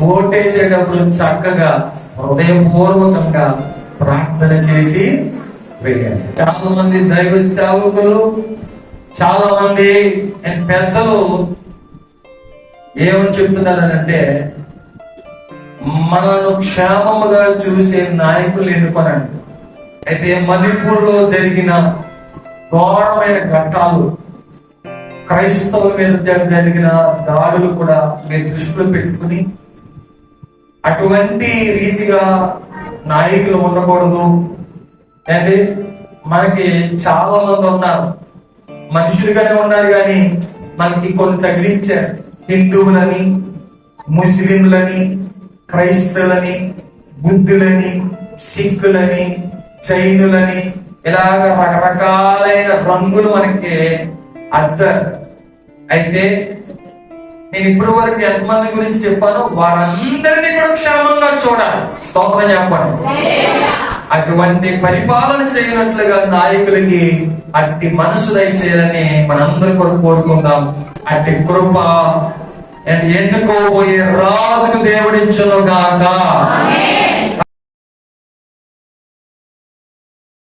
ఓటేసేటప్పుడు చక్కగా హృదయపూర్వకంగా ప్రార్థన చేసి వెళ్ళాలి చాలా మంది దైవ సేవకులు చాలా మంది పెద్దలు ఏమని చెప్తున్నారంటే మనను క్షేమముగా చూసే నాయకులు ఎన్నుకోనండి. అయితే మణిపూర్లో జరిగిన ఘోరమైన ఘట్టాలు క్రైస్తవుల మీద జరిగిన దాడులు కూడా మీరు దృష్టిలో పెట్టుకుని అటువంటి రీతిగా నాయకులు ఉండకూడదు. అంటే మనకి చాలా మంది ఉన్నారు. మనుషులుగానే ఉన్నారు కానీ మనకి కొన్ని తగిలించారు హిందువులని ముస్లింలని క్రైస్తవులని బుద్ధులని సిక్కులని జైనులని ఇలాగ రకరకాలైన రంగులు మనకి అద్దారు. అయితే నేను ఇప్పటి వరకు ఎంతమంది గురించి చెప్పానో వారందరినీ కూడా క్షేమంగా చూడాలి. స్తోత్రం చెప్పండి. అటువంటి పరిపాలన చేయనట్లుగా నాయకులకి అట్టి మనసు దయచేయాలని మనందరం కూడా కోరుకుందాం. అట్టి కృప అండ్ ఎన్నుకోబోయే రాజుకు దేవుడిచ్చును గాక